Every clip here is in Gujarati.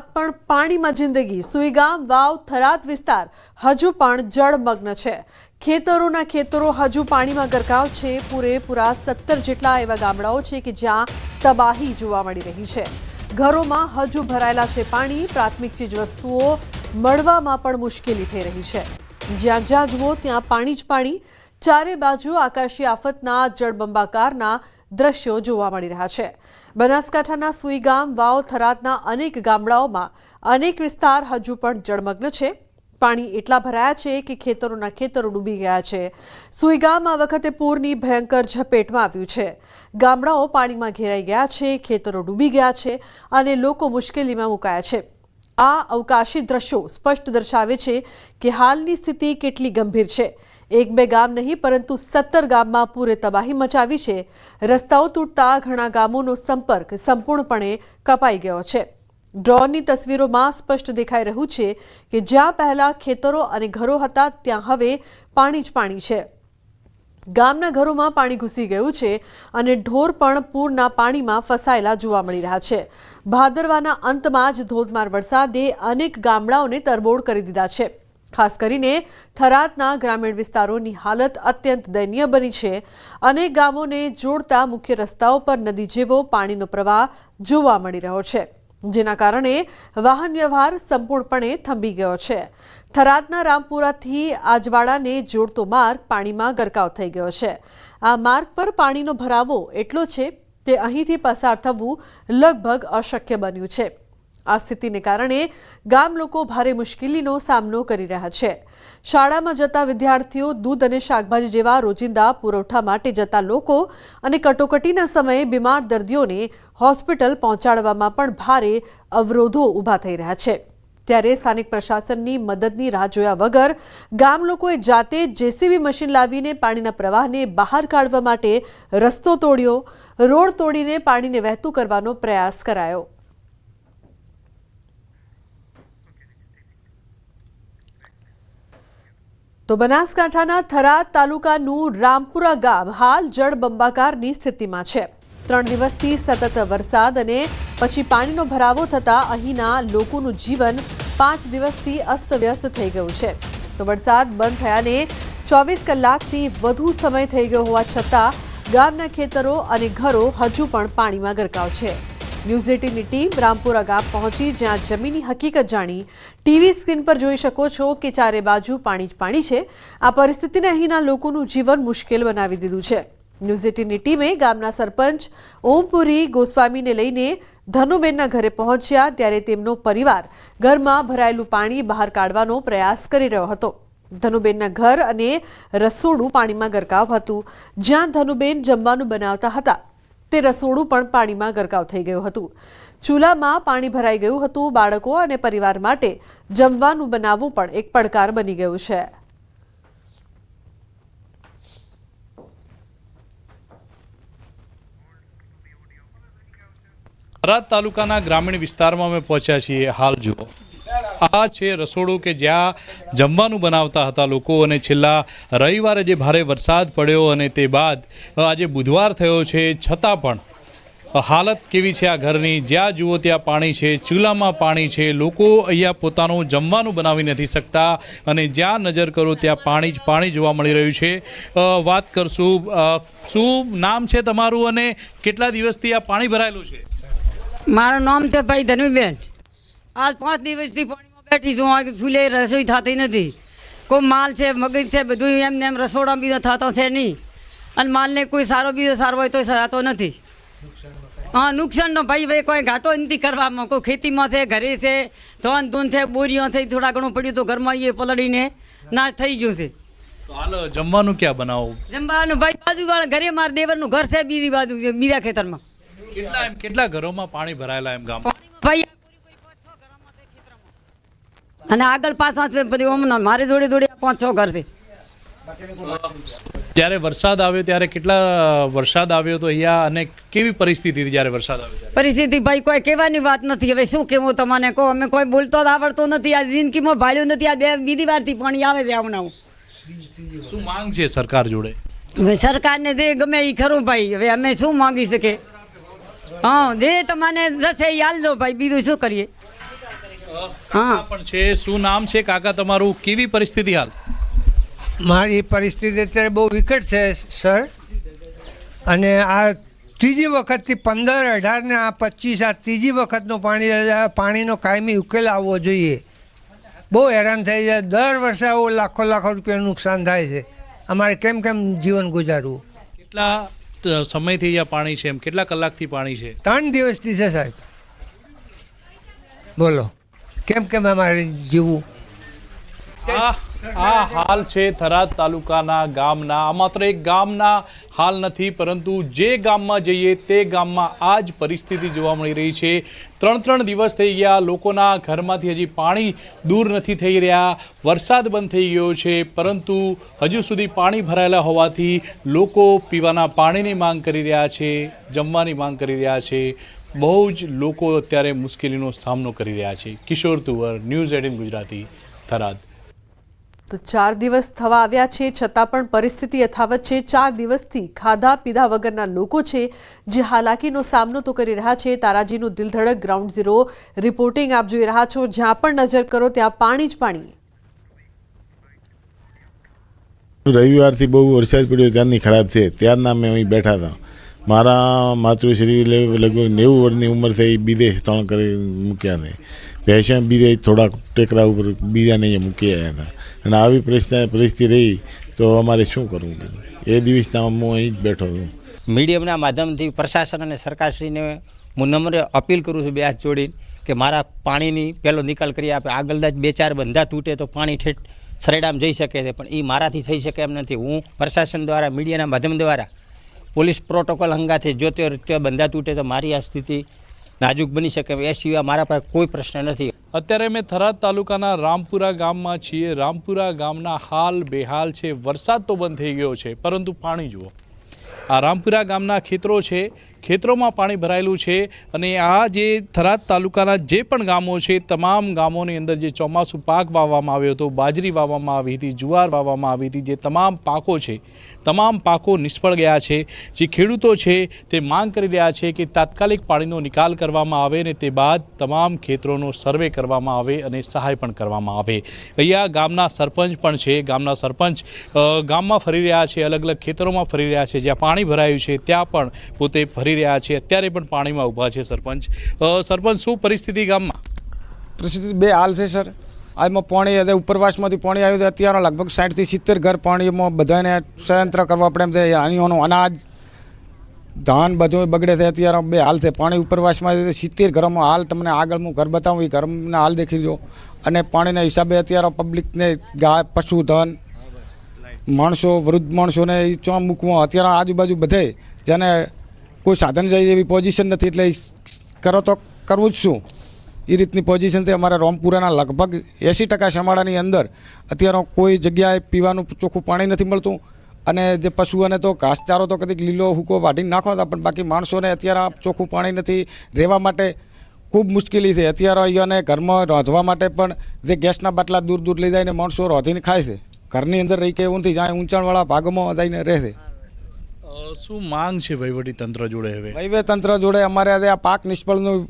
પણ પાણીમાં જિંદગી. સુઈગામ, વાવ, થરાદ વિસ્તાર હજુ પણ જળમગ્ન છે. ખેતરોના ખેતરો હજુ પાણીમાં ગરકાવ છે. પૂરેપૂરા સત્તર જેટલા એવા ગામડાઓ છે કે જ્યાં તબાહી જોવા મળી રહી છે. ઘરોમાં હજુ ભરાયેલા છે પાણી. પ્રાથમિક ચીજ વસ્તુઓ મળવામાં પણ મુશ્કેલી થઈ રહી છે. જ્યાં જ્યાં જુઓ ત્યાં પાણી જ પાણી. ચારે બાજુ આકાશી આફતના જળબંબાકારના દ્રશ્યો જોવા મળી રહ્યા છે. બનાસકાંઠાના સુઈગામ, વાવ, થરાદના અનેક ગામડાઓમાં અનેક વિસ્તાર હજુ પણ જળમગ્ન છે. પાણી એટલા ભરાયા છે કે ખેતરોના ખેતરો ડૂબી ગયા છે. સુઈગામ આ વખતે પૂરની ભયંકર ઝપેટમાં આવ્યું છે. ગામડાઓ પાણીમાં ઘેરાઈ ગયા છે, ખેતરો ડૂબી ગયા છે અને લોકો મુશ્કેલીમાં મુકાયા છે. આ અવકાશી દ્રશ્યો સ્પષ્ટ દર્શાવે છે કે હાલની સ્થિતિ કેટલી ગંભીર છે. એક બે ગામ નહીં, પરંતુ સત્તર ગામમાં પૂરે તબાહી મચાવી છે. રસ્તાઓ તૂટતા ઘણા ગામોનો સંપર્ક સંપૂર્ણપણે કપાઈ ગયો છે. ડ્રોનની તસવીરોમાં સ્પષ્ટ દેખાઈ રહ્યું છે કે જ્યાં પહેલા ખેતરો અને ઘરો હતા, ત્યાં હવે પાણી જ પાણી છે. ગામના ઘરોમાં પાણી ઘૂસી ગયું છે અને ઢોર પણ પૂરના પાણીમાં ફસાયેલા જોવા મળી રહ્યા છે. ભાદરવાના અંતમાં જ ધોધમાર વરસાદે અનેક ગામડાઓને તરબોળ કરી દીધા છે. ખાસ કરીને થરાદના ગ્રામીણ વિસ્તારોની હાલત અત્યંત દયનીય બની છે. અનેક ગામોને જોડતા મુખ્ય રસ્તાઓ પર નદી જેવો પાણીનો પ્રવાહ જોવા મળી રહ્યો છે, જેના કારણે વાહન વ્યવહાર સંપૂર્ણપણે થંભી ગયો છે. થરાદના રામપુરાથી આજવાડાને જોડતો માર્ગ પાણીમાં ગરકાવ થઈ ગયો છે. આ માર્ગ પર પાણીનો ભરાવો એટલો છે કે અહીંથી પસાર થવું લગભગ અશક્ય બન્યું છે. આ સ્થિતિને કારણે ગામ લોકો ભારે મુશ્કેલીનો સામનો કરી રહ્યા છે. શાળામાં જતા વિદ્યાર્થીઓ દૂધ અને શાકભાજી જેવા રોજિંદા પુરવઠા માટે જતા લોકો અને કટોકટીના સમયે બીમાર દર્દીઓને હોસ્પિટલ પહોંચાડવામાં પણ ભારે અવરોધો ઊભા થઈ રહ્યા છે. ત્યારે સ્થાનિક પ્રશાસનની મદદની રાહ જોયા વગર ગામ લોકોએ જાતે જેસીબી મશીન લાવીને પાણીના પ્રવાહને બહાર કાઢવા માટે રસ્તો તોડ્યો, રોડ તોડીને પાણીને વહેતું કરવાનો પ્રયાસ કરાયો. તો બનાસકાંઠાના થરાદ તાલુકાનું રામપુરા ગામ હાલ જળબંબાકારની સ્થિતિમાં છે. ત્રણ દિવસથી સતત વરસાદ અને પછી પાણીનો ભરાવો થતાં અહીંના લોકોનું જીવન પાંચ દિવસથી અસ્તવ્યસ્ત થઈ ગયું છે. તો વરસાદ બંધ થયાને ચોવીસ કલાકથી વધુ સમય થઈ ગયો હોવા છતાં ગામના ખેતરો અને ઘરો હજુ પણ પાણીમાં ગરકાવ છે. ન્યૂઝ એટીનની ટીમ રામપુરા ગામ પહોંચી જ્યાં જમીની હકીકત જાણી. ટીવી સ્ક્રીન પર જોઈ શકો છો કે ચારે બાજુ પાણી જ પાણી છે. આ પરિસ્થિતિને અહીંના લોકોનું જીવન મુશ્કેલ બનાવી દીધું છે. ન્યૂઝ એટીનની ટીમે ગામના સરપંચ ઓમપુરી ગોસ્વામીને લઈને ધનુબેનના ઘરે પહોંચ્યા ત્યારે તેમનો પરિવાર ઘરમાં ભરાયેલું પાણી બહાર કાઢવાનો પ્રયાસ કરી રહ્યો હતો. ધનુબેનના ઘર અને રસોડું પાણીમાં ગરકાવ હતું. જ્યાં ધનુબેન જમવાનું બનાવતા હતા, તે રસોડું પણ પાણીમાં ગરકાવ થઈ ગયું હતું. ચૂલામાં પાણી ભરાઈ ગયું હતું બાળકો અને પરિવાર માટે જમવાનું બનાવવું પણ એક પડકાર બની ગયું છે. થરાદ તાલુકાના ગ્રામીણ વિસ્તારમાં અમે પહોંચ્યા છીએ. હાલ જુઓ. આ છે રસોડું કે જ્યાં જમવાનું બનાવતા હતા લોકો અને છેલ્લા રવિવારે જે ભારે વરસાદ પડ્યો અને તે બાદ આજે બુધવાર થયો છે. છતાં પણ હાલત કેવી છે આ ઘરની? જ્યાં જુઓ ત્યાં પાણી છે, ચૂલામાં પાણી છે. લોકો અહીંયા પોતાનું જમવાનું બનાવી નથી શકતા અને જ્યાં નજર કરો ત્યાં પાણી જ પાણી જોવા મળી રહ્યું છે. વાત કરશું શું નામ છે તમારું અને કેટલા દિવસથી આ પાણી ભરાયેલું છે? મારું નામ છે ભાઈ ધનુબેન. આજ પાંચ દિવસથી પાણીમાં બેઠી છું આ ચૂલે રસોઈ થતી નથી. કોઈ માલ છે મગજ છે બધું એમને એમ રસોડા બીજો થતો છે નહીં. અને માલને કોઈ સારો બીજો સારો હોય તો થતો નથી. હા નુકસાનનો ભાઈ ભાઈ કોઈ ઘાટો નથી કરવામાં. કોઈ ખેતીમાં છે ઘરે છે ધોન ધૂન છે બોરીઓ છે થોડા ઘણું પડ્યું તો ઘરમાં એ પલળીને નાશ થઈ ગયું છે. તો જમવાનું ક્યાં બનાવો? જમવાનું ભાઈ બાજુ ઘરે મારા દેવરનું ઘર છે બીજી બાજુ બીજા ખેતરમાં. કેટલા એમ કેટલા ઘરોમાં પાણી ભરાયેલા એમ ગામ ભાઈ અને આગળ પાછળ બધી ઓમના મારી જોડે જોડે પાંચ છ ઘરથી જ્યારે વરસાદ આવ્યો ત્યારે કેટલા વરસાદ આવ્યો તો અહીંયા અને કેવી પરિસ્થિતિ હતી જ્યારે વરસાદ આવ્યો પરિસ્થિતિ ભાઈ કોઈ કહેવાની વાત નથી. હવે શું કહેવું તમને કહો અમે કોઈ બોલતો જ આવડતો નથી. આ જિંદગીમાં ભાડ્યું નથી. આ બે બીજી વારથી પાણી આવે છે હમણાં. શું માંગ છે સરકાર જોડે? હવે સરકારને જે ગમે એ ખરું ભાઈ. હવે અમે શું માંગી શકે હા જે તમને જશે યાદ લો દો ભાઈ બીજું શું કરીએ? હા. પણ છે શું નામ છે? કાકા તમારું કેવી પરિસ્થિતિ હાલ? મારી પરિસ્થિતિ અત્યારે બહુ વિકટ છે સર. અને આ ત્રીજી વખતથી પંદર અઢાર ને આ પચીસ આ ત્રીજી વખતનું પાણી પાણીનો કાયમી ઉકેલ આવવો જોઈએ. બહુ હેરાન થઈ જાય. દર વર્ષે આવું લાખો લાખો રૂપિયાનું નુકસાન થાય છે. અમારે કેમ કેમ જીવન ગુજારવું? કેટલા સમયથી અહીંયા પાણી છે એમ. કેટલા કલાકથી પાણી છે? ત્રણ દિવસથી છે સાહેબ. બોલો. કેમ કેમ અમારે જીવવું? આ હાલ છે થરાદ તાલુકાના ગામના. આ માત્ર એક ગામના હાલ નથી, પરંતુ જે ગામમાં જઈએ તે ગામમાં આ જ પરિસ્થિતિ જોવા મળી રહી છે. ત્રણ ત્રણ દિવસ થઈ ગયા, લોકોના ઘરમાંથી હજી પાણી દૂર નથી થઈ રહ્યા. વરસાદ બંધ થઈ ગયો છે, પરંતુ હજુ સુધી પાણી ભરાયેલા હોવાથી લોકો પીવાના પાણીની માંગ કરી રહ્યા છે, જમવાની માંગ કરી રહ્યા છે. બહુ જ લોકો અત્યારે મુશ્કેલીનો સામનો કરી રહ્યા છે. Kishor Tuvar, news eighteen Gujarati, Tharad. તો ચાર દિવસ થવા આવ્યા છે, છતાં પણ પરિસ્થિતિ યથાવત છે. ચાર દિવસથી ખાધા પીધા વગરના લોકો છે જે હાલાકીનો સામનો તો કરી રહ્યા છે. તારાજીનું દિલધડક ગ્રાઉન્ડ ઝીરો રિપોર્ટિંગ આપ જોઈ રહ્યા છો. જ્યાં પણ નજર કરો, ત્યાં પાણી જ પાણી. રવિવારથી બહુ વરસાદ પડ્યો ત્યારની ખરાબ છે. ત્યારના અમે અહીં બેઠા હતા. મારા માતૃશ્રી લગભગ નેવું વર્ષની ઉંમર થઈ વિદેશ ત્રણ કરી મૂક્યા છે પેશન બીજે થોડાક ટેકરા ઉપર બીજાને અહીંયા મૂકી આવ્યા હતા. અને આવી પરિસ્થિતિ પરિસ્થિતિ રહી તો અમારે શું કરવું એ દિવસના હું અહીં જ બેઠો છું. મીડિયમના માધ્યમથી પ્રશાસન અને સરકારશ્રીને હું નમ્ર અપીલ કરું છું બે હાથ જોડીને કે મારા પાણીની પહેલો નિકાલ કરી આપે. આગળ જ બે ચાર બંધા તૂટે તો પાણી ઠેઠ સરેડામ જઈ શકે છે, પણ એ મારાથી થઈ શકે એમ નથી. હું પ્રશાસન દ્વારા, મીડિયાના માધ્યમ દ્વારા પોલીસ પ્રોટોકોલ હંગાથી જો તે બંધા તૂટે તો મારી આ સ્થિતિ નાજુક બની શકે એ સિવાય મારા પાસે કોઈ પ્રશ્ન નથી. અત્યારે અમે થરાદ તાલુકાના રામપુરા ગામમાં છીએ. રામપુરા ગામના હાલ બેહાલ છે. વરસાદ તો બંધ થઈ ગયો છે, પરંતુ પાણી જુઓ. આ રામપુરા ગામના ખેતરો છે. ખેતરોમાં પાણી ભરાયેલું છે અને આ જે થરાદ તાલુકાના જે પણ ગામો છે, તમામ ગામોની અંદર જે ચોમાસું પાક વાવવામાં આવ્યો હતો, બાજરી વાવવામાં આવી હતી, જુવાર વાવવામાં આવી હતી, જે તમામ પાકો છે, તમામ પાકો નિષ્ફળ ગયા છે. જે ખેડૂતો છે તે માંગ કરી રહ્યા છે કે તાત્કાલિક પાણીનો નિકાલ કરવામાં આવે અને તે બાદ તમામ ખેતરોનો સર્વે કરવામાં આવે અને સહાય પણ કરવામાં આવે. અહીંયા ગામના સરપંચ પણ છે, ગામના સરપંચ ગામમાં ફરી રહ્યા છે અલગ અલગ ખેતરોમાં ફરી રહ્યા છે. જ્યાં પાણી ભરાયું છે, ત્યાં પણ પોતે ફરી રહ્યા છે. અત્યારે પણ પાણીમાં ઊભા છે સરપંચ. સરપંચ, શું પરિસ્થિતિ ગામમાં? પરિસ્થિતિ બે હાલ છે, સર. આમાં પાણી હવે ઉપરવાસમાંથી પાણી આવ્યું અત્યારે લગભગ સાઠથી સિત્તેર ઘર પાણીમાં બધાને સંયંત્ર કરવા પડે એમ આનીઓનું અનાજ, ધાન બધું બગડે છે. અત્યારે બે હાલ છે. પાણી ઉપરવાસમાં સિત્તેર ઘરોમાં હાલ તમને આગળ હું ઘર બતાવું, એ ઘરના હાલ દેખી દો. અને પાણીના હિસાબે અત્યારે પબ્લિકને ગાય પશુધન માણસો, વૃદ્ધ માણસોને એ ચો મૂકવા. અત્યારે આજુબાજુ બધે જેને કોઈ સાધન જાય એવી પોઝિશન નથી એટલે કરો તો કરવું જ શું? એ રીતની પોઝિશનથી અમારા રોમપુરાના લગભગ એંસી ટકા શમાડાની અંદર. અત્યારે કોઈ જગ્યાએ પીવાનું ચોખ્ખું પાણી નથી મળતું અને જે પશુઓને તો ઘાસચારો તો કદીક લીલો હુકો વાઢીને નાખો હતા, પણ બાકી માણસોને અત્યારે ચોખ્ખું પાણી નથી. રહેવા માટે ખૂબ મુશ્કેલી છે. અત્યારે અહીંયાને ઘરમાં રાંધવા માટે પણ જે ગેસના બાટલા દૂર દૂર લઈ જાય ને માણસો રાંધીને ખાય છે. ઘરની અંદર રહી કે એવું નથી જ્યાં, ઊંચાણવાળા ભાગમાં જઈને રહે છે. શું માંગ છે વહીવટી તંત્ર જોડે હવે? વહીવટ તંત્ર જોડે અમારે આજે આ પાક નિષ્ફળનું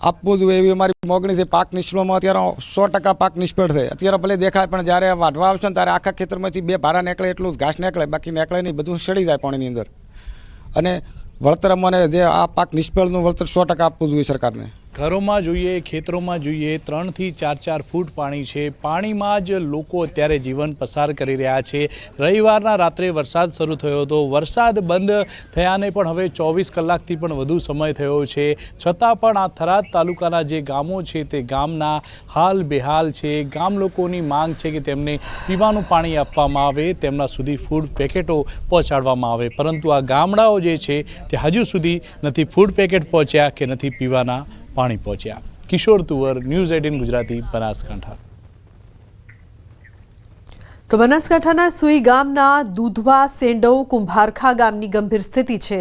આપવું જોઈએ એવી અમારી મોગણી છે. પાક નિષ્ફળમાં અત્યારે સો ટકા પાક નિષ્ફળ છે. અત્યારે ભલે દેખાય, પણ જ્યારે વાઢવા આવશે ને ત્યારે આખા ખેતરમાંથી બે ભારા નીકળે, એટલું ઘાસ નીકળે, બાકી નીકળે નહીં, બધું સડી જાય પાણીની અંદર. અને વળતર અમને જે આ પાક નિષ્ફળનું વળતર સો ટકા આપવું જોઈએ સરકારને. ઘરોમાં જોઈએ, ખેતરોમાં જોઈએ, ત્રણથી ચાર ચાર ફૂટ પાણી છે. પાણીમાં જ લોકો અત્યારે જીવન પસાર કરી રહ્યા છે. રવિવારના રાત્રે વરસાદ શરૂ થયો હતો. વરસાદ બંધ થયાને પણ હવે ચોવીસ કલાકથી પણ વધુ સમય થયો છે. છતાં પણ આ થરાદ તાલુકાના જે ગામો છે તે ગામના હાલ બેહાલ છે. ગામ લોકોની માંગ છે કે તેમને પીવાનું પાણી આપવામાં આવે, તેમના સુધી ફૂડ પેકેટો પહોંચાડવામાં આવે. પરંતુ આ ગામડાઓ જે છે તે હજુ સુધી નથી ફૂડ પેકેટ પહોંચ્યા કે નથી પીવાના પાણી પહોંચ્યા. Kishor Tuvar news eighteen Gujarati Banaskantha. તો બનાસકાંઠાના સુઈ ગામના દૂધવા સેંડવ કુંભારખા ગામની ગંભીર સ્થિતિ છે.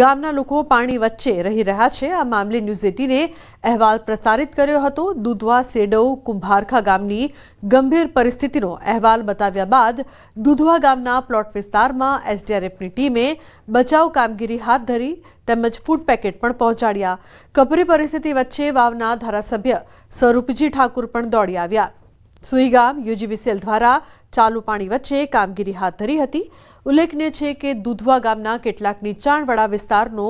ગામના લોકો પાણી વચ્ચે રહી રહ્યા છે. આ મામલે ન્યૂઝ એટીને અહેવાલ પ્રસારિત કર્યો હતો. દૂધવા સેંડવ કુંભારખા ગામની ગંભીર પરિસ્થિતિનો અહેવાલ બતાવ્યા બાદ દૂધવા ગામના પ્લોટ વિસ્તારમાં એસડીઆરએફની ટીમે બચાવ કામગીરી હાથ ધરી તેમજ ફૂડ પેકેટ પણ પહોંચાડ્યા. કપરી પરિસ્થિતિ વચ્ચે વાવના ધારાસભ્ય સ્વરૂપજી ઠાકુર પણ દોડી આવ્યા. સુઈગામ યુજીવીસીએલ દ્વારા ચાલુ પાણી વચ્ચે કામગીરી હાથ ધરી હતી. ઉલ્લેખનીય છે કે દુધવા ગામના કેટલાક નીચાણવાળા વિસ્તારનો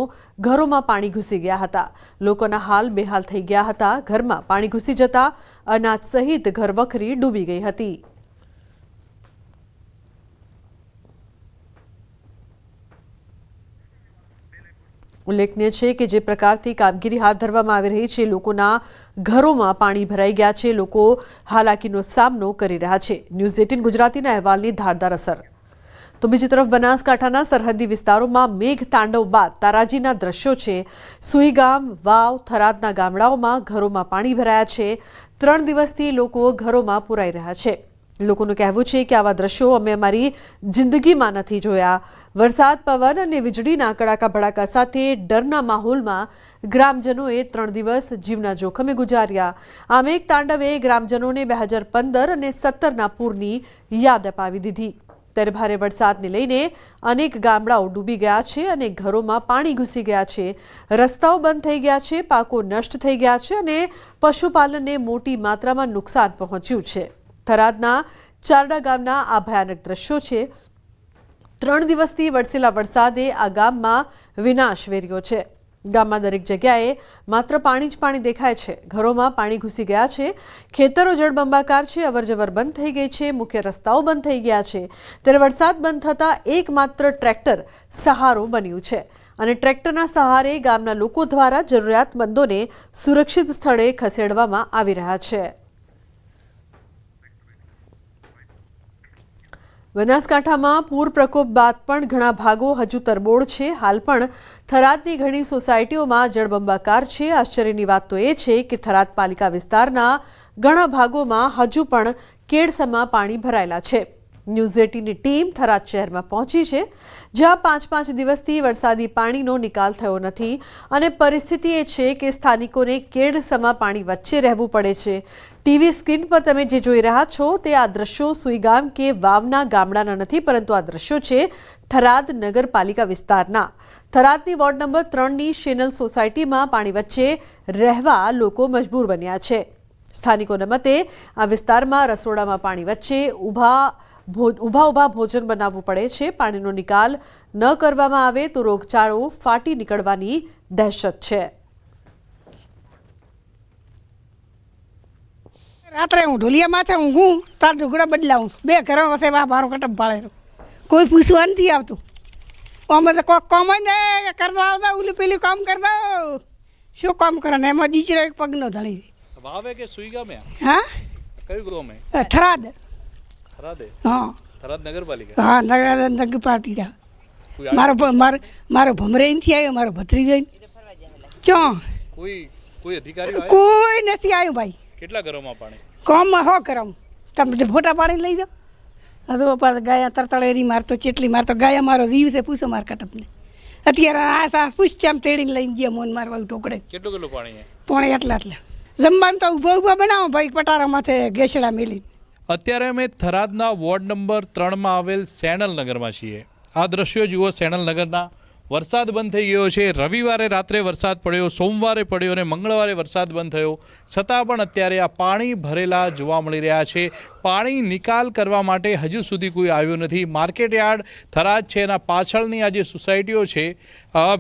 ઘરોમાં પાણી ઘૂસી ગયા હતા. લોકોના હાલ બેહાલ થઈ ગયા હતા. ઘરમાં પાણી ઘૂસી જતા અનાજ સહિત ઘરવખરી ડૂબી ગઈ હતી. ઉલ્લેખનીય છે કે જે પ્રકારથી કામગીરી હાથ ધરવામાં આવી રહી છે, લોકોના ઘરોમાં પાણી ભરાઈ ગયા છે, લોકો હાલાકીનો સામનો કરી રહ્યા છે. ન્યૂઝ એટીન ગુજરાતીના અહેવાલની ધારદાર અસર. તો બીજી તરફ બનાસકાંઠાના સરહદી વિસ્તારોમાં મેઘ તાંડવ બાદ તારાજીના દ્રશ્યો છે. સુઈગામ, વાવ, થરાદના ગામડાઓમાં ઘરોમાં પાણી ભરાયા છે. ત્રણ દિવસથી લોકો ઘરોમાં પુરાઈ રહ્યા છે. લોકોનું કહેવું છે કે આવા દ્રશ્યો અમે અમારી જિંદગીમાં નથી જોયા. વરસાદ, પવન અને વીજળીના કડાકા ભડાકા સાથે ડરના માહોલમાં ગ્રામજનોએ ત્રણ દિવસ જીવના જોખમે ગુજાર્યા. આમ એક તાંડવે ગ્રામજનોને બે હજાર પંદર અને સત્તરના પૂરની યાદ અપાવી દીધી. ત્યારે ભારે વરસાદને લઈને અનેક ગામડાઓ ડૂબી ગયા છે અને ઘરોમાં પાણી ઘૂસી ગયા છે. રસ્તાઓ બંધ થઈ ગયા છે, પાકો નષ્ટ થઈ ગયા છે અને પશુપાલનને મોટી માત્રામાં નુકસાન પહોંચ્યું છે. થરાદના ચારડા ગામના આ ભયાનક દ્રશ્યો છે. ત્રણ દિવસથી વરસેલા વરસાદે આ ગામમાં વિનાશ વેર્યો છે. ગામમાં દરેક જગ્યાએ માત્ર પાણી જ પાણી દેખાય છે. ઘરોમાં પાણી ઘૂસી ગયા છે. ખેતરો જળબંબાકાર છે. અવરજવર બંધ થઈ ગઈ છે. મુખ્ય રસ્તાઓ બંધ થઈ ગયા છે. ત્યારે વરસાદ બંધ થતાં એકમાત્ર ટ્રેક્ટર સહારો બન્યું છે. અને ટ્રેક્ટરના સહારે ગામના લોકો દ્વારા જરૂરિયાતમંદોને સુરક્ષિત સ્થળે ખસેડવામાં આવી રહ્યા છે. બનાસકાંઠામાં પૂર પ્રકોપ બાદ પણ ઘણા ભાગો હજુ તરબોળ છે. હાલ પણ થરાદની ઘણી સોસાયટીઓમાં જળબંબાકાર છે. આશ્ચર્યની વાત તો એ છે કે થરાદ પાલિકા વિસ્તારના ઘણા ભાગોમાં હજુ પણ કેડસમાં પાણી ભરાયેલા છે. ન્યૂઝ એટીની ટીમ થરાદ શહેરમાં પહોંચી છે, જ્યાં પાંચ પાંચ દિવસથી વરસાદી પાણીનો નિકાલ થયો નથી અને પરિસ્થિતિ એ છે કે સ્થાનિકોને કેડસમાં પાણી વચ્ચે રહેવું પડે છે. ટીવી સ્ક્રીન પર તમે જે જોઈ રહ્યા છો તે આ દ્રશ્યો સુઈગામ કે વાવના ગામડાના નથી, પરંતુ આ દ્રશ્યો છે થરાદ નગરપાલિકા વિસ્તારના. થરાદની વોર્ડ નંબર ત્રણની શેનલ સોસાયટીમાં પાણી વચ્ચે રહેવા લોકો મજબૂર બન્યા છે. સ્થાનિકોના મતે આ વિસ્તારમાં રસોડામાં પાણી વચ્ચે ઊભા ઊભા ઊભા ભોજન બનાવવું પડે છે. પાણીનો નિકાલ ન કરવામાં આવે તો રોગચાળો ફાટી નીકળવાની દહેશત છે. રાત્રે હું ઢોલિયા માથે ઊંઘું તાર ઢુકડા બદલાવું છું. બે ઘરમાં વસે વા મારો કટપ ભાળે કોઈ પૂછવા નથી આવતું. અમે તો કોક કામ જ ને કરતા આવતા ઓલું પેલું કામ કરતા શું કામ કરે ને? એમાં દીચરો એક પગનો ધણી વાવે કે સુઈગામે હા? કયું ગામે થરાદ. થરાદે? હા. થરાદ નગરપાલિકા? હા નગર મારો મારો મારો ભમરે નથી આવ્યો મારો ભત્રી જઈને ચો. કોઈ કોઈ અધિકારીઓ કોઈ નથી આવ્યું ભાઈ. કેટલા ઘરોમાં પાણી? કામમાં હો કરમ તમે ફોટા પાડીને લઈ જાઓ. હજુ ગયા તરતળેરી મારતો ચેટલી મારતો ગાયા મારો દીવ છે પૂછો માર કટપને અત્યારે આ સા પૂછ આમ તેડીને લઈને ગયા મોન મારવા ટોકડે કેટલું કેટલું પાણી પાણી પોણે એટલા એટલા. જમવાનું તો ઊભા ઊભા બનાવો ભાઈ પટારા માથે ગેસડા મેલી અત્યારે અમે થરાદના વોર્ડ નંબર ત્રણમાં આવેલ સેણલનગરમાં છીએ. આ દ્રશ્યો જુઓ સેણલનગરના વરસાદ બંધ થઈ ગયો છે. રવિવારે રાત્રે વરસાદ પડ્યો, સોમવારે પડ્યો અને મંગળવારે વરસાદ બંધ થયો. છતાં પણ અત્યારે આ પાણી ભરેલા જોવા મળી રહ્યા છે. પાણી નિકાલ કરવા માટે હજુ સુધી કોઈ આવ્યું નથી. માર્કેટ યાર્ડ થરાદ છે એના પાછળની આ જે સોસાયટીઓ છે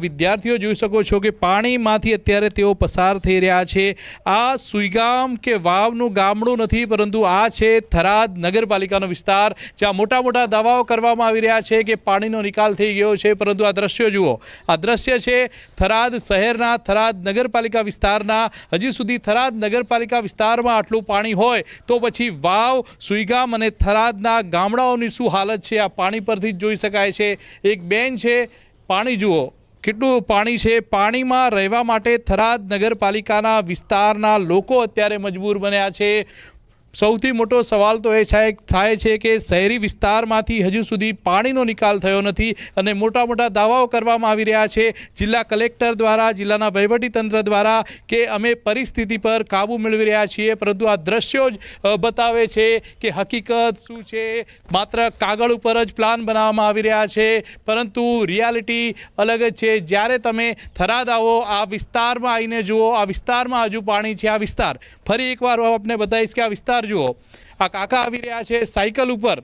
વિદ્યાર્થીઓ જોઈ શકો છો કે પાણીમાંથી અત્યારે તેઓ પસાર થઈ રહ્યા છે. આ સુઈગામ કે વાવનું ગામડું નથી, પરંતુ આ છે થરાદ નગરપાલિકાનો વિસ્તાર, જ્યાં મોટા મોટા દાવાઓ કરવામાં આવી રહ્યા છે કે પાણીનો નિકાલ થઈ ગયો છે. પરંતુ આ દ્રશ્યો જુઓ, આ દ્રશ્ય છે થરાદ શહેરના, થરાદ નગરપાલિકા વિસ્તારના. હજી સુધી થરાદ નગરપાલિકા વિસ્તારમાં આટલું પાણી હોય તો પછી વાવ સુઈગામ અને થરાદના ગામડાઓની શું હાલત છે? આ પાણી પરથી જ જોઈ શકાય છે. એક બેન છે, પાણી જુઓ. કેટલું પાણી છે? પાણીમાં રહેવા માટે થરાદ નગરપાલિકાના વિસ્તારના લોકો અત્યારે મજબૂર બન્યા છે. સૌથી મોટો સવાલ તો એ થાય છે કે શહેરી વિસ્તારમાંથી હજુ સુધી પાણીનો નિકાલ થયો નથી અને મોટા મોટા દાવાઓ કરવામાં આવી રહ્યા છે. જિલ્લા કલેક્ટર દ્વારા, જિલ્લાના વહીવટીતંત્ર દ્વારા કે અમે પરિસ્થિતિ પર કાબૂ મેળવી રહ્યા છીએ. પરંતુ આ દ્રશ્યો જ બતાવે છે કે હકીકત શું છે. માત્ર કાગળ ઉપર જ પ્લાન બનાવવામાં આવી રહ્યા છે. પરંતુ રિયાલિટી અલગ જ છે. જ્યારે તમે થરાદ આવો, આ વિસ્તારમાં આવીને જુઓ, આ વિસ્તારમાં હજુ પાણી છે, આ વિસ્તાર. ફરી એકવાર હું આપને બતાવીશ કે આ વિસ્તાર જુઓ. આ કાકા આવી રહ્યા છે સાયકલ ઉપર.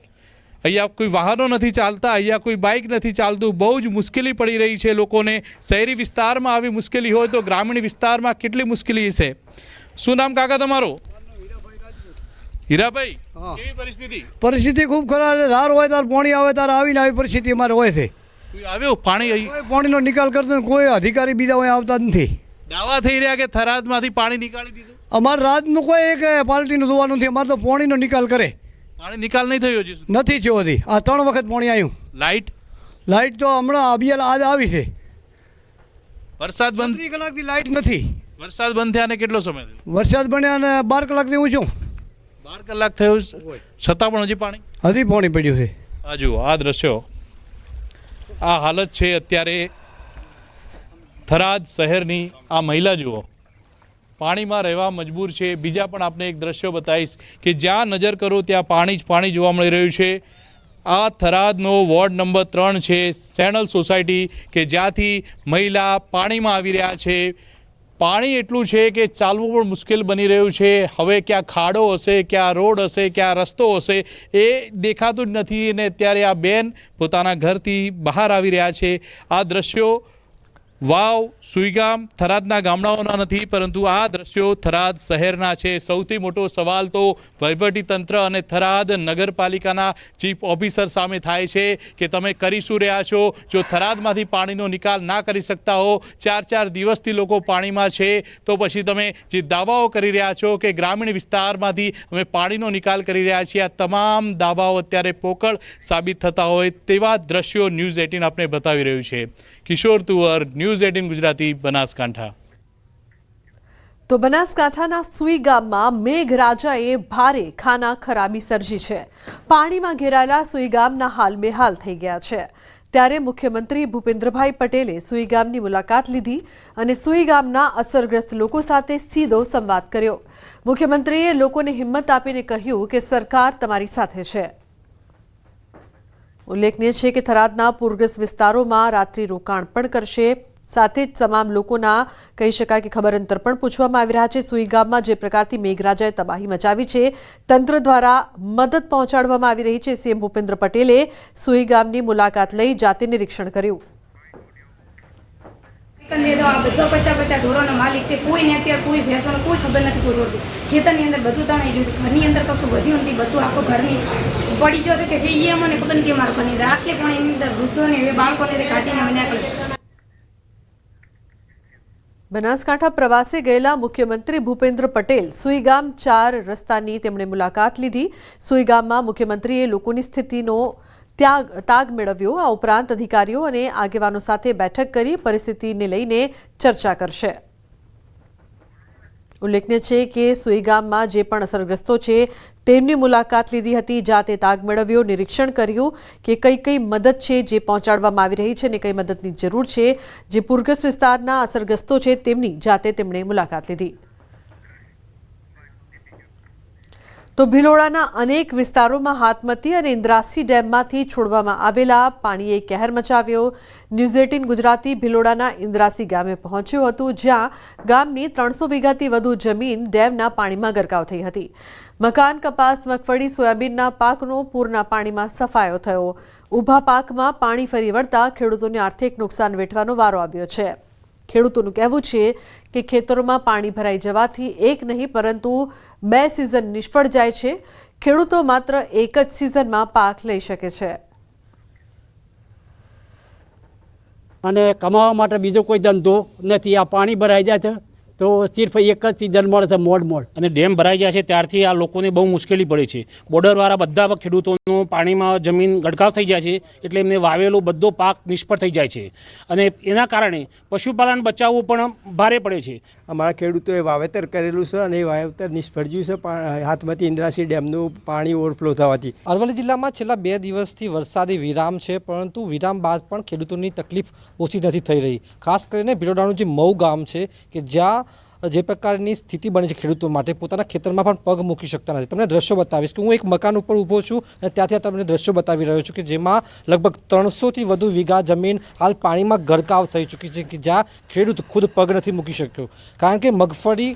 અહીંયા કોઈ વાહનો નથી ચાલતા અહીંયા કોઈ બાઇક નથી ચાલતું. બહુ જ મુશ્કેલી પડી રહી છે લોકોને. શહેરી વિસ્તારમાં આવી મુશ્કેલી હોય તો ગ્રામીણ વિસ્તારમાં કેટલી મુશ્કેલી છે? શું નામ કાકા તમારું? હીરાભાઈ કેવી પરિસ્થિતિ? પરિસ્થિતિ ખૂબ ખરાબ છે. ધાર હોય તાર પાણી આવે તાર આવીને આવી પરિસ્થિતિ અમારે હોય છે. આવ્યો પાણી પાણીનો નિકાલ કરતો કોઈ અધિકારી બીજા હોય આવતા જ નથી. દાવા થઈ રહ્યા કે થરાદમાંથી પાણી નીકાળી દીધું? અમારે રાતનું કોઈ એક પાર્ટીનું જોવાનું નથી. અમારે તો પાણીનો નિકાલ કરે. પાણી નિકાલ નહીં થયો હજી સુધી? નથી થયો હજી. આ ત્રણ વખત પાણી આવ્યું લાઇટ? લાઇટ તો હમણાં અભિયાન આજ આવી છે. વરસાદ બંધ ત્રીસ કલાકથી લાઇટ નથી. વરસાદ બંધ થયા ને કેટલો સમય થયો? વરસાદ બન્યા અને બાર કલાકથી હું છું. બાર કલાક થયો છતાં પણ હજી પાણી? હજી પાણી પડ્યું છે. આ જુઓ આ દ્રશ્યો. આ હાલત છે અત્યારે થરાદ શહેરની આ મહિલા જુઓ. પાણીમાં રહેવા મજબૂર છે. બીજા પણ આપણે એક દ્રશ્યો બતાવીશ કે જ્યાં નજર કરો ત્યાં પાણી જ પાણી જોવા મળી રહ્યું છે. આ થરાદનો વોર્ડ નંબર ત્રણ છે, સેનલ સોસાયટી, કે જ્યાંથી મહિલા પાણીમાં આવી રહ્યા છે. પાણી એટલું છે કે ચાલવું પણ મુશ્કેલ બની રહ્યું છે. હવે ક્યાં ખાડો હશે, ક્યાં રોડ હશે, ક્યાં રસ્તો હશે, એ દેખાતું જ નથી. અને અત્યારે આ બેન પોતાના ઘરથી બહાર આવી રહ્યા છે. આ દ્રશ્યો વાવ, સુઈગામ, થરાદના ગામડાઓના નથી, પરંતુ આ દ્રશ્યો થરાદ શહેરના છે. સૌથી મોટો સવાલ તો વહીવટી તંત્ર અને થરાદ નગરપાલિકાના ચીફ ઓફિસર સામે થાય છે કે તમે કરી શું રહ્યા છો? જો થરાદમાંથી પાણીનો નિકાલ ના કરી શકતા હો, ચાર ચાર દિવસથી લોકો પાણીમાં છે, તો પછી તમે જે દાવાઓ કરી રહ્યા છો કે ગ્રામીણ વિસ્તારમાંથી અમે પાણીનો નિકાલ કરી રહ્યા છીએ, આ તમામ દાવાઓ અત્યારે પોકળ સાબિત થતા હોય તેવા દ્રશ્યો ન્યૂઝ એટીન આપને બતાવી રહ્યું છે. Kishor Tuvar, news eighteen Gujarati, Banaskantha. તો બનાસકાંઠાના સુઈ ગામમાં મેઘરાજાએ ભારે ખાના ખરાબી સર્જી છે. પાણીમાં ઘેરાયેલા સુઈ ગામના હાલ બેહાલ થઈ ગયા છે. ત્યારે મુખ્યમંત્રી ભૂપેન્દ્રભાઈ પટેલે સુઈ ગામની મુલાકાત લીધી અને સુઈ ગામના અસરગ્રસ્ત લોકો સાથે સીધો સંવાદ કર્યો. મુખ્યમંત્રીએ લોકોને હિંમત આપીને કહ્યું કે સરકાર તમારી સાથે છે. ઉલ્લેખનીય છે કે થરાદના પૂરગ્રસ્ત વિસ્તારોમાં રાત્રિ રોકાણ પણ કરશે. સાથે જ તમામ લોકોના, કહી શકાય કે ખબર અંતર પણ પૂછવામાં આવી રહ્યા છે. સુઈ ગામમાં જે પ્રકારથી મેઘરાજાએ તબાહી મચાવી છે, તંત્ર દ્વારા મદદ પહોંચાડવામાં આવી રહી છે. સીએમ ભૂપેન્દ્ર પટેલે સુઈ ગામની મુલાકાત લઈ જાતે નિરીક્ષણ કર્યું. તો આ બધો પચા પચા ઢોરોનો માલિક તે કોઈને અત્યારે કોઈ ભેંસોને કોઈ ખબર નથી કોઈ ઢોરથી ખેતરની અંદર બધું તણાઈ ગયું ઘરની અંદર કશું વધ્યું નથી. બધું આખો ઘરની પડી ગયો કે એ મને ખબર નથી મારું ઘરની આટલે પણ એની અંદર વૃદ્ધોને એ બાળકોને તે કાઢીને મને આગળ બનાસકાંઠા પ્રવાસે ગયેલા મુખ્યમંત્રી ભૂપેન્દ્ર પટેલ સુઈગામ ચાર રસ્તાની તેમણે મુલાકાત લીધી. સુઈગામમાં મુખ્યમંત્રીએ લોકોની સ્થિતિનો ત્યાગ, તાગ મેળવ્યો. આ ઉપરાંત અધિકારીઓ અને આગેવાનો સાથે બેઠક કરી પરિસ્થિતિને લઈને ચર્ચા કરશે. ઉલ્લેખનીય છે કે સુઈગામમાં જે પણ અસરગ્રસ્તો છે, તેમની મુલાકાત લીધી હતી. જાતે તાગ મેળવ્યો, નિરીક્ષણ કર્યું કે કઈ કઈ મદદ છે જે પહોંચાડવામાં આવી રહી છે અને કઈ મદદની જરૂર છે. જે પૂરગ્રસ્ત વિસ્તારના અસરગ્રસ્તો છે, તેમની જાતે તેમણે મુલાકાત લીધી. તો ભિલોડાના અનેક વિસ્તારોમાં હાથમતી અને ઇન્દ્રાસી ડેમમાંથી છોડવામાં આવેલા પાણીએ કહેર મચાવ્યો. ન્યૂઝ એટીન ગુજરાતી ભિલોડાના ઇન્દ્રાસી ગામે પહોંચ્યું હતું, જ્યાં ગામની ત્રણસો વીઘાથી વધુ જમીન ડેમના પાણીમાં ગરકાવ થઈ હતી. મકાન, કપાસ, મગફળી, સોયાબીનના પાકનો પૂરના પાણીમાં સફાયો થયો. ઊભા પાકમાં પાણી ફરી વળતા ખેડૂતોને આર્થિક નુકસાન વેઠવાનો વારો આવ્યો છે. ખેડૂતોનું કહેવું છે કે ખેતરોમાં પાણી ભરાઈ જવાથી એક નહીં, પરંતુ બે સિઝન નિષ્ફળ જાય છે. ખેડૂતો માત્ર એક જ સિઝનમાં પાક લઈ શકે છે. અને કમાવા માટે બીજો કોઈ ધંધો નથી. આ પાણી ભરાઈ જાય છે તો સિર્ફ એક જ સિઝન મળે છે મોડ મોડ. અને ડેમ ભરાઈ જાય છે ત્યારથી આ લોકોને બહુ મુશ્કેલી પડે છે. બોર્ડરવાળા બધા ખેડૂતોનો પાણીમાં જમીન ગડકાવ થઈ જાય છે એટલે એમને વાવેલો બધો પાક નિષ્ફળ થઈ જાય છે. અને એના કારણે પશુપાલન બચાવવું પણ ભારે પડે છે. અમારા ખેડૂતોએ વાવેતર કરેલું છે અને એ વાવેતર નિષ્ફળ ગયું છે હાથમાંથી ઇન્દ્રાસી ડેમનું પાણી ઓવરફ્લો થવાથી. અરવલ્લી જિલ્લામાં છેલ્લા બે દિવસથી વરસાદી વિરામ છે, પરંતુ વિરામ બાદ પણ ખેડૂતોની તકલીફ ઓછી નથી થઈ રહી. ખાસ કરીને ભીરોડાનું જે મઉ ગામ છે, કે જ્યાં જે પ્રકારની સ્થિતિ બની છે ખેડૂતો માટે, પોતાના ખેતરમાં પણ પગ મૂકી શકતા નથી. તમને દ્રશ્યો બતાવીશ કે હું એક મકાન ઉપર ઊભો છું અને ત્યાંથી તમને દ્રશ્યો બતાવી રહ્યો છું કે જેમાં લગભગ ત્રણસોથી વધુ વીઘા જમીન હાલ પાણીમાં ગરકાવ થઈ ચૂકી છે કે જ્યાં ખેડૂત ખુદ પગ નથી મૂકી શક્યો. કારણ કે મગફળી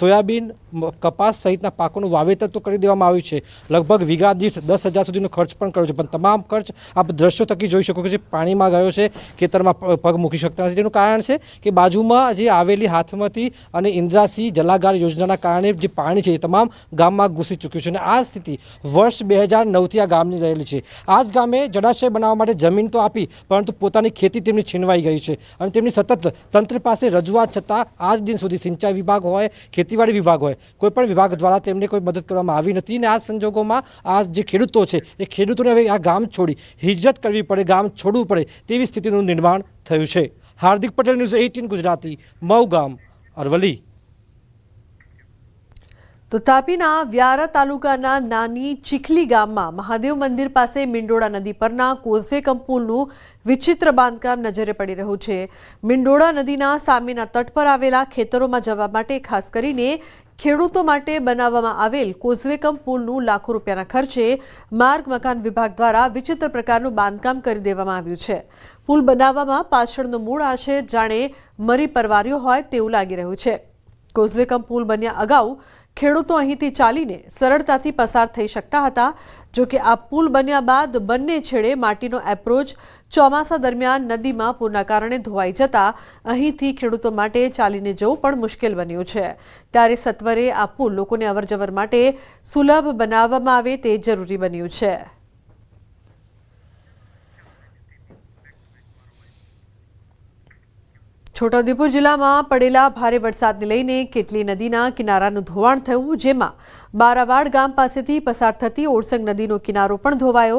સોયાબીન કપાસ સહિતના પાકોનું વાવેતર તો કરી દેવામાં આવ્યું છે. લગભગ વીઘા દીઠ દસ હજાર સુધીનો ખર્ચ પણ કર્યો છે. પણ તમામ ખર્ચ આપ દ્રશ્યો થકી જોઈ શકો છો પાણીમાં ગયો છે, ખેતરમાં પગ મૂકી શકતા નથી. તેનું કારણ છે કે બાજુમાં જે આવેલી હાથમતી અને ઇન્દ્રાસી જલાગાર યોજનાના કારણે જે પાણી છે એ તમામ ગામમાં ઘૂસી ચૂક્યું છે. અને આ સ્થિતિ વર્ષ બે હજાર નવથી આ ગામની રહેલી છે. આ જ ગામે જળાશય બનાવવા માટે જમીન તો આપી, પરંતુ પોતાની ખેતી તેમની છીનવાઈ ગઈ છે. અને તેમની સતત તંત્ર પાસે રજૂઆત છતાં આજ દિન સુધી સિંચાઈ વિભાગ હોય, ખેતીવાડી વિભાગ હોય કોઈ પણ વિભાગ દ્વારા તેમને કોઈ મદદ કરવામાં આવી નથી અને આ સંજોગોમાં આ જે ખેડૂતો છે, એ ખેડૂતોને હવે આ ગામ છોડી હિજરત કરવી પડે, ગામ છોડવું પડે તેવી સ્થિતિનું નિર્માણ થયું છે. હાર્દિક પટેલ ન્યૂઝ એઇટીન ગુજરાતી મઉ ગામ અરવલ્લી. તો તાપીના વ્યારા તાલુકાના નાની ચીખલી ગામમાં મહાદેવ મંદિર પાસે મિંડોળા નદી પરના કોઝવે કંપુલનું વિચિત્ર બાંધકામ નજરે પડી રહ્યું છે. મિંડોળા નદીના સામેના તટ પર આવેલા ખેતરોમાં જવા માટે ખાસ કરીને ખેડૂતો માટે બનાવવામાં આવેલ કોઝવે કમ પુલનું લાખો રૂપિયાના ખર્ચે માર્ગ મકાન વિભાગ દ્વારા વિચિત્ર પ્રકારનું બાંધકામ કરી દેવામાં આવ્યું છે. પુલ બનાવવામાં પાછળનો મૂળ આશય જાણે મરી પરવાર્યો હોય તેવું લાગી રહ્યું છે. કોઝવેકમ પુલ બન્યા અગાઉ ખેડૂતો અહીંથી ચાલીને સરળતાથી પસાર થઈ શકતા હતા. જો કે આ પુલ બન્યા બાદ બંને છેડે માટીનો એપ્રોચ ચોમાસા દરમિયાન નદીમાં પૂરના કારણે ધોવાઈ જતા અહીંથી ખેડૂતો માટે ચાલીને જવું પણ મુશ્કેલ બન્યું છે. ત્યારે સત્વરે આ પુલ લોકોને અવરજવર માટે સુલભ બનાવવામાં આવે તે જરૂરી બન્યું છે. છોટાઉદેપુર જિલ્લામાં પડેલા ભારે વરસાદને લઈને કેટલી નદીના કિનારાનું ધોવાણ થયું, જેમાં બારાવાડ ગામ પાસેથી પસાર થતી ઓરસંગ નદીનો કિનારો પણ ધોવાયો,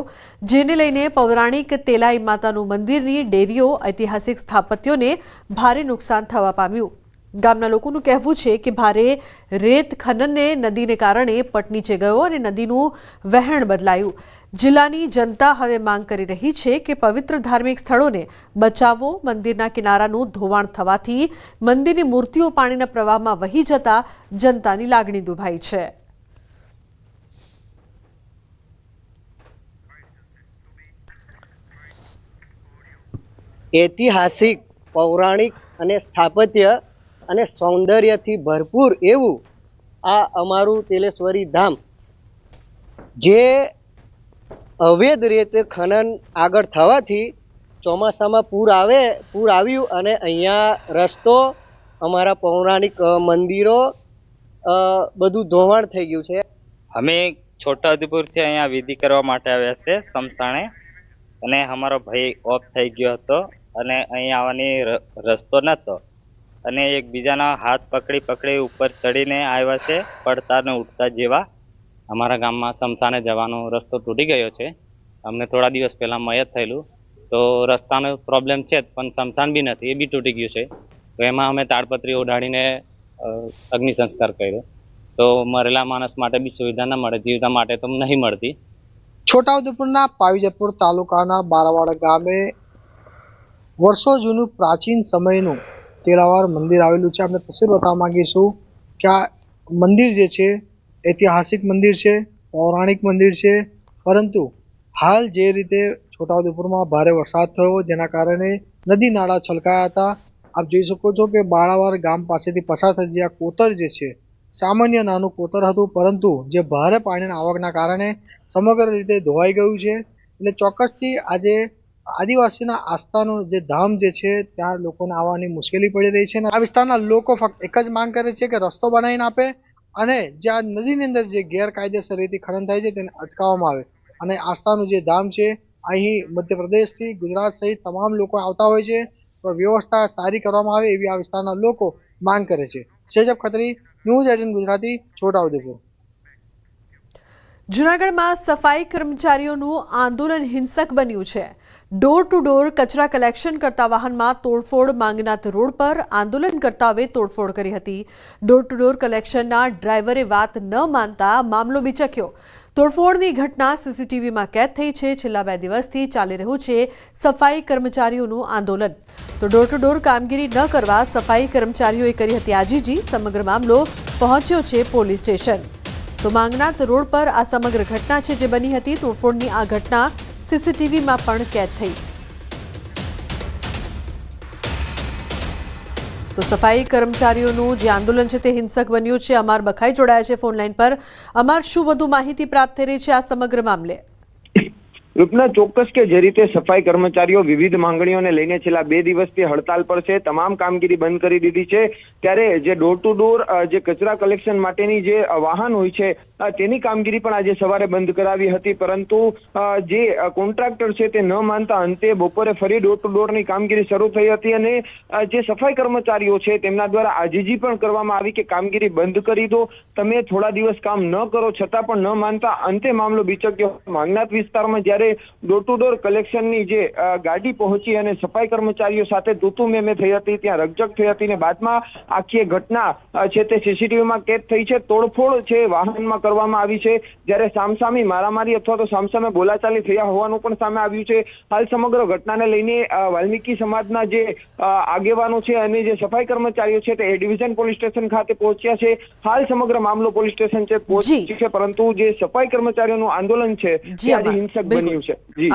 જેને લઈને પૌરાણિક તેલાઈ માતાનું મંદિરની ડેરીઓ ઐતિહાસિક સ્થાપત્યોને ભારે નુકસાન થવા પામ્યું. ગામના લોકોનું કહેવું છે કે ભારે રેત ખનનને નદીને કારણે પટ નીચે ગયો અને નદીનું વહેણ બદલાયું. જિલ્લાની જનતા હવે માંગ કરી રહી છે કે પવિત્ર ધાર્મિક સ્થળોને બચાવો. મંદિરના કિનારાનું ધોવાણ થવાથી મંદિરની મૂર્તિઓ પાણીના પ્રવાહમાં વહી જતા જનતાની લાગણી દુભાઈ છે. ઐતિહાસિક, પૌરાણિક અને સ્થાપત્ય અને સૌંદર્યથી ભરપૂર એવું આ અમારું તેલેશ્વરી ધામ, જે અવૈધ રીતે ખનન આગળ થવાથી ચોમાસામાં પૂર આવે, પૂર આવ્યું અને અહીંયા રસ્તો, અમારા પૌરાણિક મંદિરો બધું ધોવાણ થઈ ગયું છે. અમે છોટાઉદેપુરથી અહીંયા વિધિ કરવા માટે આવ્યા છે, સમસાણે. અને અમારો ભાઈ ઓફ થઈ ગયો હતો અને અહીં આવવાની રસ્તો નહોતો અને એકબીજાના હાથ પકડી પકડી ઉપર ચડીને આવ્યા છે, પડતા ને ઉઠતા જેવા. અમારા ગામમાં સમસાને જવાનો રસ્તો તૂટી ગયો છે. અમને થોડા દિવસ પહેલાં મયત થયેલું. તો રસ્તાનો પ્રોબ્લેમ છે પણ સમસાન બી નથી, એ બી તૂટી ગયું છે. તો એમાં અમે તાડપત્રી ઓઢાડીને અગ્નિ સંસ્કાર કર્યો. તો મરેલા માણસ માટે બી સુવિધા ન મળે, જીવતા માટે તો નહીં મળતી. છોટાઉદેપુરના પાવીજપુર તાલુકાના બારાવાડ ગામે વર્ષો જૂનું પ્રાચીન સમયનું તેલાવાર મંદિર આવેલું છે. આપણે તસવીર બતાવવા માંગીશું કે આ મંદિર જે છે, ઐતિહાસિક મંદિર છે, પૌરાણિક મંદિર છે. પરંતુ હાલ જે રીતે છોટાઉદેપુરમાં ભારે વરસાદ થયો, જેના કારણે નદી નાળા છલકાયા હતા. આપ જોઈ શકો છો કે બાળાવાર ગામ પાસેથી પસાર થતી આ કોતર જે છે, સામાન્ય નાનું કોતર હતું, પરંતુ જે ભારે પાણીના આવકના કારણે સમગ્ર રીતે ધોવાઈ ગયું છે. એટલે ચોક્કસથી આજે આદિવાસીના આસ્થાનું જે ધામ જે છે, ત્યાં લોકોને આવવાની મુશ્કેલી પડી રહી છે અને આ વિસ્તારના લોકો ફક્ત એક જ માંગ કરે છે કે રસ્તો બનાવીને આપે અને જે આ નદીની અંદર જે ગેરકાયદેસર રીતે ખનન થાય છે, તેને અટકાવવામાં આવે. અને આસ્થાનું જે ધામ છે, અહીં મધ્યપ્રદેશથી ગુજરાત સહિત તમામ લોકો આવતા હોય છે, તો વ્યવસ્થા સારી કરવામાં આવે એવી આ વિસ્તારના લોકો માંગ કરે છે. Sejab Khatri, news eighteen Gujarati, Chhota Udepur. જૂનાગઢમાં સફાઈ કર્મચારીઓનું આંદોલન હિંસક બન્યું છે. ડોર ટુ ડોર કચરા કલેક્શન કરતા વાહનમાં તોડફોડ માંગનાથ રોડ પર આંદોલન કરતાઓએ તોડફોડ કરી હતી. ડોર ટુ ડોર કલેક્શનના ડ્રાઈવરે વાત ન માનતા મામલો બિચક્યો. તોડફોડની ઘટના સીસીટીવીમાં કેદ થઈ છે. છેલ્લા બે દિવસથી ચાલી રહ્યું છે સફાઈ કર્મચારીઓનું આંદોલન. તો ડોર ટુ ડોર કામગીરી ન કરવા સફાઈ કર્મચારીઓએ કરી હતી આજીજી. સમગ્ર મામલો પહોંચ્યો છે પોલીસ સ્ટેશન. તો માંગનાથ રોડ પર આ સમગ્ર ઘટના છે જે બની હતી. તોડફોડની આ ઘટના સીસીટીવીમાં પણ કેદ થઈ. તો સફાઈ કર્મચારીઓનું જે આંદોલન છે તે હિંસક બન્યું છે. અમાર બખાઈ જોડાયા છે ફોન લાઈન પર. અમાર શું વધુ માહિતી પ્રાપ્ત થઈ રહી છે આ સમગ્ર મામલે? રૂપના ચોક્કસ કે જે રીતે સફાઈ કર્મચારીઓ વિવિધ માંગણીઓને લઈને છેલ્લા બે દિવસથી હડતાલ પર છે, તમામ કામગીરી બંધ કરી દીધી છે, ત્યારે જે ડોર ટુ ડોર જે કચરા કલેક્શન માટેની જે વાહન હોય છે તેની કામગીરી પણ આજે સવારે બંધ કરાવી હતી, પરંતુ જે કોન્ટ્રાક્ટર છે તે ન માનતા અંતે બપોરે ફરી ડોર ટુ ડોરની કામગીરી શરૂ થઈ હતી અને જે સફાઈ કર્મચારીઓ છે તેમના દ્વારા આજીજી પણ કરવામાં આવી કે કામગીરી બંધ કરી દો, તમે થોડા દિવસ કામ ન કરો, છતાં પણ ન માનતા અંતે મામલો બીચક્યો. માંગનાથ વિસ્તારમાં જ્યારે ડોર ટુ ડોર કલેક્શનની જે ગાડી પહોંચી અને સફાઈ કર્મચારીઓ સાથે તૂતુ મેમે થઈ હતી, ત્યાં રકઝક થઈ હતી ને બાદમાં આખી ઘટના છે તે સીસીટીવીમાં કેદ થઈ છે. તોડફોડ છે વાહનમાં કરવામાં આવી છે. જ્યારે સામસામી મારામારી અથવા તો સામસામે બોલાચાલી થયા હોવાનું પણ સામે આવ્યું છે. હાલ સમગ્ર ઘટનાને લઈને વાલ્મીકી સમાજના જે આગેવાનો છે અને જે સફાઈ કર્મચારીઓ છે તે ડિવિઝન પોલીસ સ્ટેશન ખાતે પહોંચ્યા છે. હાલ સમગ્ર મામલો પોલીસ સ્ટેશન છે પહોંચ્યું છે પરંતુ જે સફાઈ કર્મચારીઓનું આંદોલન છે તે આજે હિંસક બન્યું છે. જી.